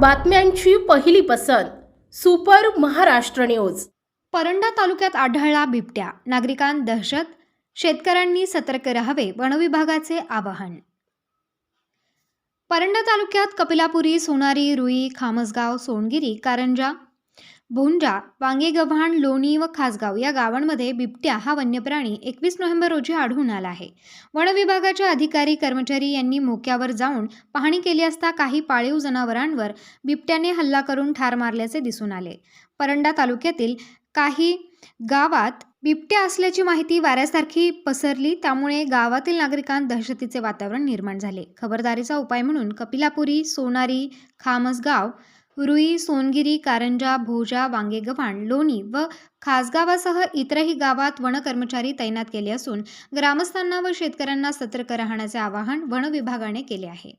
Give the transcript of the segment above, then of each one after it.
बातम्यांची पहिली पसंत सुपर महाराष्ट्र न्यूज. परंडा तालुक्यात आढळला बिबट्या. नागरिकांत दहशत शेतकऱ्यांनी सतर्क राहावे वनविभागाचे आवाहन. परंडा तालुक्यात कपिलापुरी सोनारी रुई खामसगाव सोनगिरी कारंजा भोंजा वांगेगव्हाण लोणी व खासगाव या गावांमध्ये बिबट्या हा वन्यप्राणी एकवीस नोव्हेंबर रोजी आढळून आला आहे. वनविभागाच्या अधिकारी कर्मचारी यांनी मोक्यावर जाऊन पाहणी केली असता काही पाळीव जनावरांवर बिबट्याने हल्ला करून ठार मारल्याचे दिसून आले. परंडा तालुक्यातील काही गावात बिबट्या असल्याची माहिती वाऱ्यासारखी पसरली त्यामुळे गावातील नागरिकांत दहशतीचे वातावरण निर्माण झाले. खबरदारीचा उपाय म्हणून कपिलापुरी सोनारी खामसगाव रुई सोनगिरी कारंजा भोजा वांगेगव्हाण लोणी व खासगावासह इतरही गावात वन कर्मचारी तैनात केले असून ग्रामस्थांना व शेतकऱ्यांना सतर्क राहण्याचे आवाहन वन विभागाने केले आहे.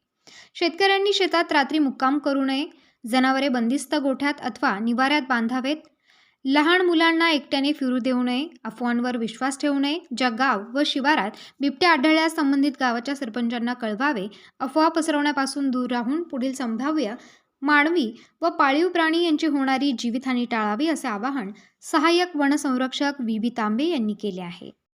शेतकऱ्यांनी शेतात रात्री मुक्काम करू नये जनावरे बंदिस्त गोठ्यात अथवा निवाऱ्यात बांधावेत लहान मुलांना एकट्याने फिरू देऊ नये अफवांवर विश्वास ठेवू नये ज्या गाव व शिवारात बिबट्या आढळल्यास संबंधित गावाच्या सरपंचांना कळवावे अफवा पसरवण्यापासून दूर राहून पुढील संभाव्य मानवी व पाळीव प्राणी यांची होणारी जीवितहानी टाळावी असे आवाहन सहाय्यक वनसंरक्षक व्ही. बी. तांबे यांनी केले आहे.